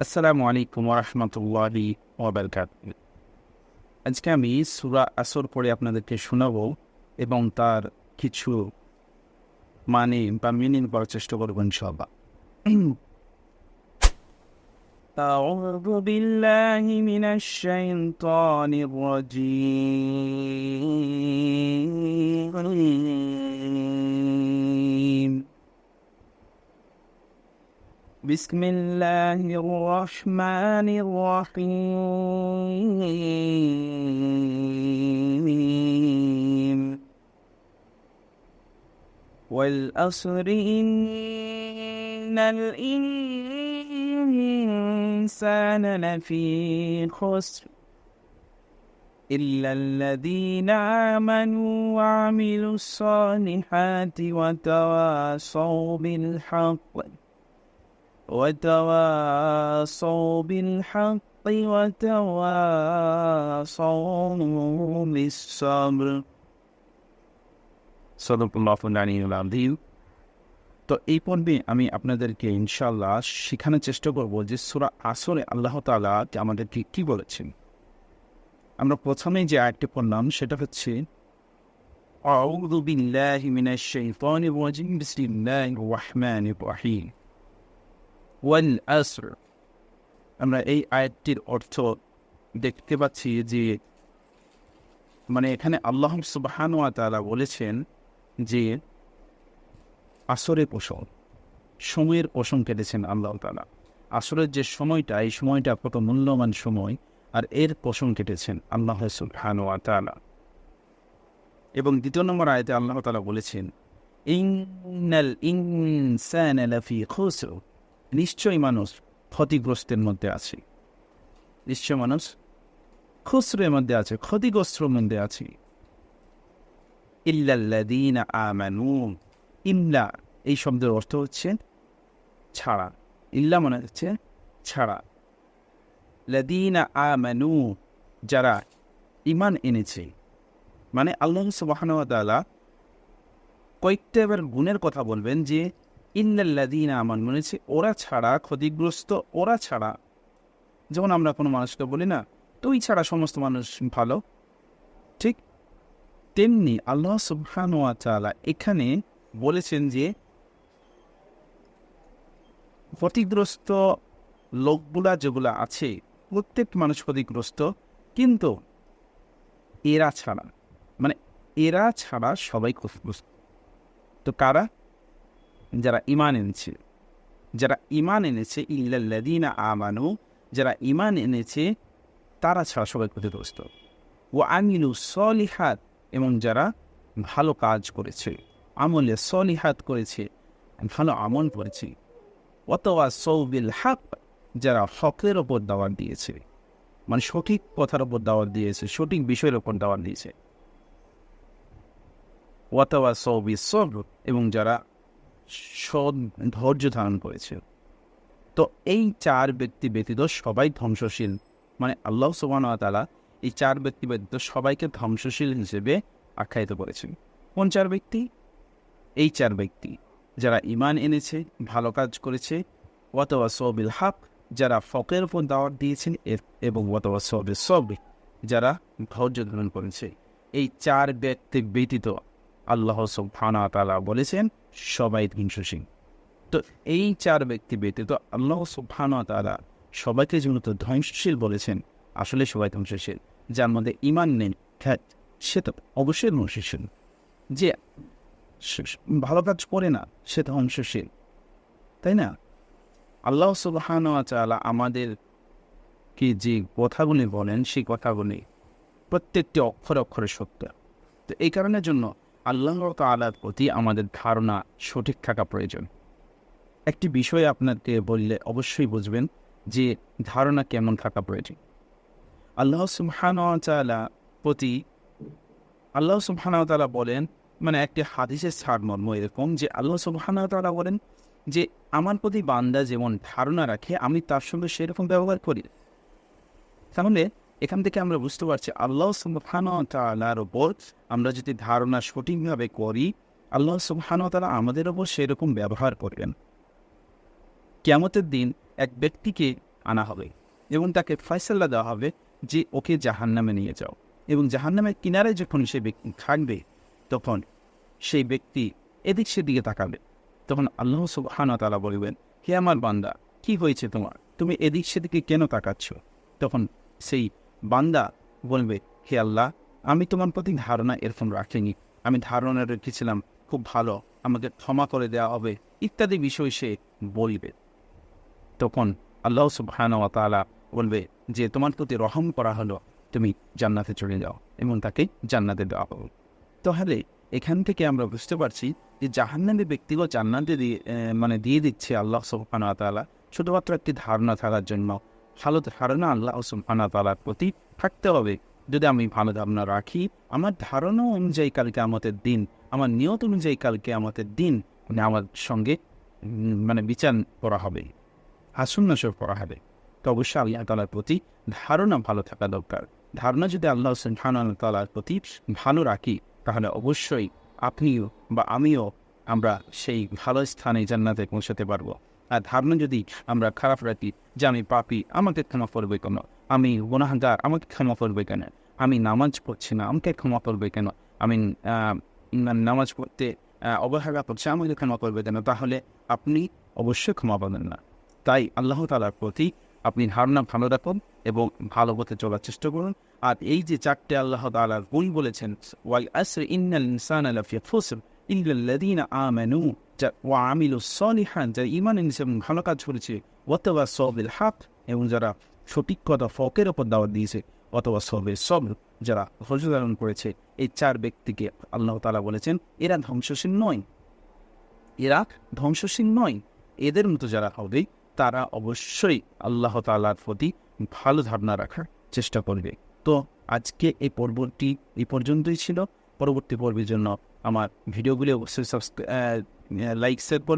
আসসালামু আলাইকুম ওরহমতুল্লাহি ওবরকাত আজকে আমি সুরা আসর পড়ে আপনাদেরকে শোনাবো এবং তার কিছু মানে বা মিনিং করার চেষ্টা করবো ইনশাআল্লাহ أعوذ بالله من الشيطان الرجيم بسم الله الرحمن الرحيم. والأصر إن الإنسان لفي خسر إلا الذين آمنوا وعملوا الصالحات وتواصوا بالحق. وتواصوا بالحق وتواصوا بالصبر সদকুল্লাহিম তো এই পর্বে আমি আপনাদেরকে ইনশাল্লাহ শেখানোর চেষ্টা করব যে সুরা আসরে আল্লাহ তালা আমাদেরকে কি বলেছেন আমরা প্রথমেই যে আয়টি পড়লাম সেটা হচ্ছে أعوذ بالله من الشيطان الرجيم بسم الله الرحمن الرحيم ওয়াল আসর আমরা এই আয়াতটির অর্থ দেখতে পাচ্ছি যে মানে এখানে আল্লাহ সুবাহান তালা বলেছেন যে, আসরের পোষণ সময়ের পোষণ কেটেছেন আল্লাহ তালা আসরের যে সময়টা, এই সময়টা কত মূল্যবান সময়, আর এর পোষণ কেটেছেন আল্লাহ সুবহান তালা এবং দ্বিতীয় নম্বর আয়তে আল্লাহ তালা বলেছেন লাফি খুসর। নিশ্চয়ই মানুষ ক্ষতিগ্রস্তের মধ্যে আছে। নিশ্চয় মানুষ খুসরের মধ্যে আছে, ক্ষতিগ্রস্তর মধ্যে আছে। ইল্লাল্লাদিন ইল্লা, এই শব্দের অর্থ হচ্ছে ছাড়া। ইল্লা মনে হচ্ছে ছাড়া। লাদিনা আমানু, যারা ইমান এনেছে। মানে আল্লাহ সুবাহানুয়াতালা কয়েকটা এবার গুণের কথা বলবেন যে ইল্লাল্লাদিন আমান, মনে হচ্ছে ওরা ছাড়া, ক্ষতিগ্রস্ত ওরা ছাড়া। যেমন আমরা কোনো মানুষকে বলি না তুই ছাড়া সমস্ত মানুষ ভালো? ঠিক তেমনি আল্লাহ সুবহানুয়াতালা এখানে বলেছেন যে, ক্ষতিগ্রস্ত লোকগুলা যেগুলো আছে, প্রত্যেক মানুষ ক্ষতিগ্রস্ত, কিন্তু এরা ছাড়া। মানে এরা ছাড়া সবাই ক্ষতিগ্রস্ত। তো কারা? যারা ইমান এনেছে, যারা ইমান এনেছে ইল্লাল্লাদিনা আমানু, যারা ইমান এনেছে, তারা ছাড়া সবাই ক্ষতিগ্রস্ত। ও আমিলু সলিহাত, এবং যারা ভালো কাজ করেছে, আমলে সলিহাত করেছে ভালো আমল করেছে। অথবা সৌবিল হাক, যারা হকের ওপর দাওয়াত দিয়েছে মানে সঠিক কথার ওপর দাওয়াত দিয়েছে, সঠিক বিষয়ের ওপর দাওয়াত দিয়েছে। ওয়াতাওয়া সৌবি সব এবং যারা সদ ধৈর্য ধারণ করেছে। তো এই চার ব্যক্তি ব্যতীত সবাই ধ্বংসশীল। মানে আল্লাহ সুবাহতালা এই চার ব্যক্তি ব্যতীত সবাইকে ধ্বংসশীল হিসেবে আখ্যায়িত করেছেন। কোন চার ব্যক্তি? এই চার ব্যক্তি যারা ইমান এনেছে, ভালো কাজ করেছে ওয়াতওয়া সবিল হাক, যারা ফকের ওপর দাওয়াত দিয়েছেন এবং ওয়াতওয়া সবিল সব যারা ধৈর্য ধারণ করেছে। এই চার ব্যক্তি ব্যতীত আল্লাহ তালা বলেছেন, সবাই ধ্বংসশীল তো এই চার ব্যক্তি ব্যতীত আল্লাহ সুবহানা তালা সবাইকে যেহেতু ধ্বংসশীল বলেছেন, আসলে সবাই ধ্বংসশীল। যার মধ্যে ইমান নেই সে তো অবশ্যই ধ্বংসশীল। যে ভালো কাজ করে না, সে তো ধ্বংসশীল। তাই না? আল্লাহ সুবহান তালা আমাদের কি যে কথাগুলি বলেন, সেই কথাগুলি প্রত্যেকটি অক্ষরে অক্ষরে সত্য। তো এই কারণের জন্য আল্লাহ তালার প্রতি আমাদের ধারণা সঠিক থাকা প্রয়োজন। একটি বিষয় আপনাকে বললে অবশ্যই বুঝবেন যে ধারণা কেমন থাকা প্রয়োজন। আল্লাহ সুবহান তালা প্রতি আল্লাহ সুবহান তালা বলেন মানে একটি হাদিসের সারমর্ম এরকম যে আল্লাহ সুবহান তালা বলেন যে, আমার প্রতি বান্দা যেমন ধারণা রাখে, আমি তার সঙ্গে সেরকম ব্যবহার করি। তাহলে এখান থেকে আমরা বুঝতে পারছি আল্লাহ সুবহান তালার ওপর আমরা যদি ধারণা সঠিকভাবে করি, আল্লাহ সুবহান তালা আমাদের ওপর সেরকম ব্যবহার করবেন। কেমতের দিন এক ব্যক্তিকে আনা হবে এবং তাকে ফয়সাল্লা দেওয়া হবে যে ওকে জাহান্নামে নিয়ে যাও এবং জাহান্নামের কিনারে যখন সেই ব্যক্তি থাকবে, তখন সেই ব্যক্তি এদিক সেদিকে তাকাবে। তখন আল্লাহ সুবহান তালা বলবেন, হে আমার বান্দা, কি হয়েছে তোমার? তুমি এদিক সেদিকে কেন তাকাচ্ছ? তখন সেই বান্দা বলবে, হে আল্লাহ, আমি তোমার প্রতি ধারণা এরকম রাখিনি। আমি ধারণা রেখেছিলাম, খুব ভালো, আমাকে ক্ষমা করে দেওয়া হবে। ইত্যাদি বিষয় সে বলবে। তখন আল্লাহ সুবহান বলবে যে, তোমার প্রতি রহম করা হলো, তুমি জান্নাতে চলে যাও এবং তাকে জান্নাতে দেওয়া হবে। তাহলে এখান থেকে আমরা বুঝতে পারছি যে, জাহান্নামী ব্যক্তিগত জান্নাতে দিয়ে মানে দিয়ে দিচ্ছে আল্লাহ সুবহান তালা শুধুমাত্র একটি ধারণা থাকার জন্য ভালো ধারণা আল্লাহ সুবহান তালার প্রতি থাকতে হবে। যদি আমি ভালো ধারণা রাখি, আমার ধারণা অনুযায়ী কালকে আমাদের দিন, আমার নিয়ত অনুযায়ী কালকে আমাদের দিন মানে আমার সঙ্গে মানে বিচার করা হবে হাসুন্নাসর করা হবে। তো অবশ্যই আল্লাহ তালার প্রতি ধারণা ভালো থাকা দরকার। ধারণা যদি আল্লাহ সুবহান তালার প্রতি ভালো রাখি, তাহলে অবশ্যই আপনিও বা আমিও আমরা সেই ভালো স্থানে জান্নাতে পৌঁছাতে পারব। ধারণা যদি আমরা খারাপ রাখি যে আমি পাপি, আমাকে ক্ষমা করবে কেন? আমি গুনাহগার, আমাকে ক্ষমা করবে কেন? আমি নামাজ পড়ছি না, আমাকে ক্ষমা করবে কেন? আমি নামাজ পড়তে অবহেলা করছি, আমাকে ক্ষমা করবে কেন? তাহলে আপনি অবশ্যই ক্ষমা পাবেন না। তাই আল্লাহ তালার প্রতি আপনি ধারণা ভালো রাখুন এবং ভালো পথে চলার চেষ্টা করুন। আর এই যে চারটে আল্লাহ তালার গুণ বলেছেন ওয়াল আসর ইন্নাল ইনসান লাফি খুসর ভালো কাজ করেছে অথবা হাক এবং যারা সঠিক কথা ফকের ওপর দাওয়াত দিয়েছে অথবা সবে যারা করেছে, এই চার ব্যক্তিকে আল্লাহ তালা বলেছেন, এরা ধ্বংসশীল নয়। এরা ধ্বংসশীল নয়। এদের মতো যারা হবে, তারা অবশ্যই আল্লাহ তালার প্রতি ভালো ধারণা রাখার চেষ্টা করবে। তো আজকে এই পর্বটি এই পর্যন্তই ছিল। পরবর্তী পর্বের জন্য আমার ভিডিওগুলি অবশ্যই সাবস্ক্রাইব লাইক শেয়ার করবে